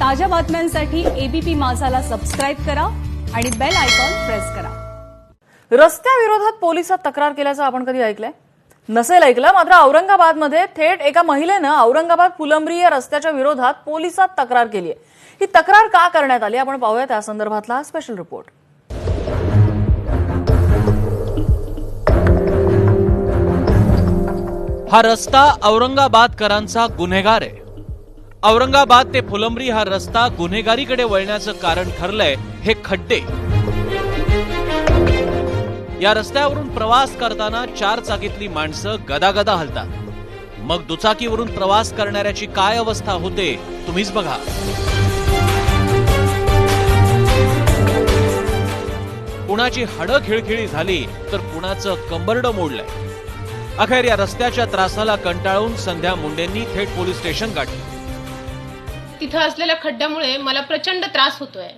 ताज्या बातम्यांसाठी ABP माझाला subscribe करा आणि बेल आयकॉन प्रेस करा. रस्त्याविरोधात पोलिसात तक्रार केल्याचं आपण कधी ऐकलंय? नसेल ऐकलं मात्र औरंगाबादमध्ये थेट एका महिलेनं औरंगाबाद फुलंब्री या रस्त्याच्या विरोधात पोलिसात तक्रार केली आहे ही तक्रार का करण्यात आली? आपण पाहूया त्या संदर्भातला हा स्पेशल रिपोर्ट हा रस्ता औरंगाबादकरांचा गुन्हेगार आहे. औरंगाबाद ते फुलंब्री हा रस्ता गुन्हेगारीकडे वळण्याचं कारण ठरलंय हे खड्डे. या रस्त्यावरून प्रवास करताना चार चाकीतली माणसं गदागदा हलतात. मग दुचाकीवरून प्रवास करणाऱ्याची काय अवस्था होते तुम्हीच बघा. कुणाची हाडं खिळखिळी झाली तर कुणाचं कंबरडं मोडलंय. अखेर या रस्त्याच्या त्रासाला कंटाळून संध्या मुंडेंनी थेट पोलीस स्टेशन गाठले. तिथं असलेल्या खड्ड्यामुळे मला प्रचंड त्रास होतोय.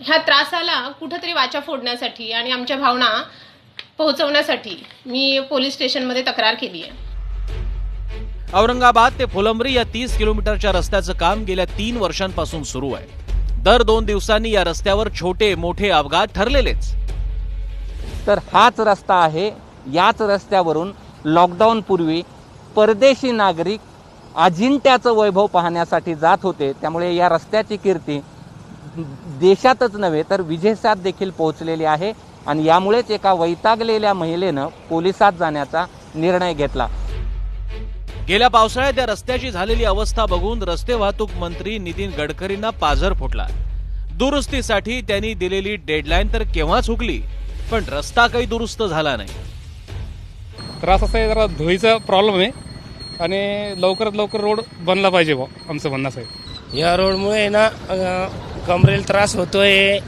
ह्या त्रासाला कुठंतरी वाचा फोडण्यासाठी आणि आमच्या भावना पोहोचवण्यासाठी मी पोलीस स्टेशनमध्ये तक्रार केली आहे. औरंगाबाद ते फुलंब्री या तीस किलोमीटरच्या रस्त्याचं काम गेल्या तीन वर्षांपासून सुरू आहे. दर दोन दिवसांनी या रस्त्यावर छोटे मोठे अपघात ठरलेलेच. तर हाच रस्ता आहे. याच रस्त्यावरून लॉकडाऊन पूर्वी परदेशी नागरिक अजिंठ्याचं वैभव पाहण्यासाठी जात होते त्यामुळे या रस्त्याची कीर्ती देशातच नव्हे तर विदेशात देखील पोहोचलेली आहे आणि यामुळेच एका वैतागलेल्या महिलेनं पोलिसात जाण्याचा निर्णय घेतला. गेल्या पावसाळ्यात या रस्त्याची झालेली अवस्था बघून रस्ते वाहतूक मंत्री नितीन गडकरींना पाझर फुटला. दुरुस्तीसाठी त्यांनी दिलेली डेडलाईन तर केव्हाच हुकली पण रस्ता काही दुरुस्त झाला नाही. त्रास असा आहे जरा धुळीचा प्रॉब्लेम आहे. आणि लवकरात लवकर रोड बनला पाहिजे बुवा आमचं म्हणणं आहे. या रोडमुळे ना कमरेला त्रास होतोय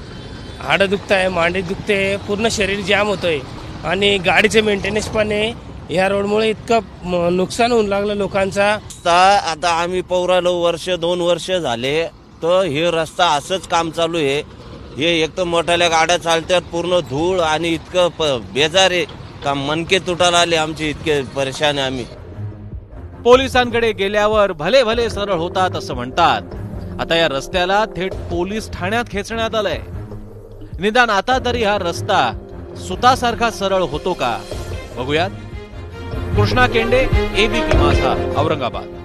हाडं दुखताय मांडी दुखते पूर्ण शरीर जाम होतोय. आणि गाडीचे मेंटेनन्स पण आहे. या रोडमुळे इतकं म, नुकसान होऊन लागलं लोकांचा. आता आम्ही पौरालो वर्ष दोन वर्ष झाले. तर हे रस्ता असंच काम चालू आहे. हे एक तर मोठ्याल्या गाड्या चालतात पूर्ण धूळ आणि इतकं प बेजार आहे. का मनके तुटायला आले आमचे इतके परेशान आहे आम्ही. पोलिसांकडे गेल्यावर भले भले सरळ होतात असं म्हणतात. आता या रस्त्याला थेट पोलीस ठाण्यात खेचण्यात आलंय. निदान आता तरी हा रस्ता सुतासारखा सरळ होतो का? बघूयात. कृष्णा केंडे एबीपी माझा औरंगाबाद.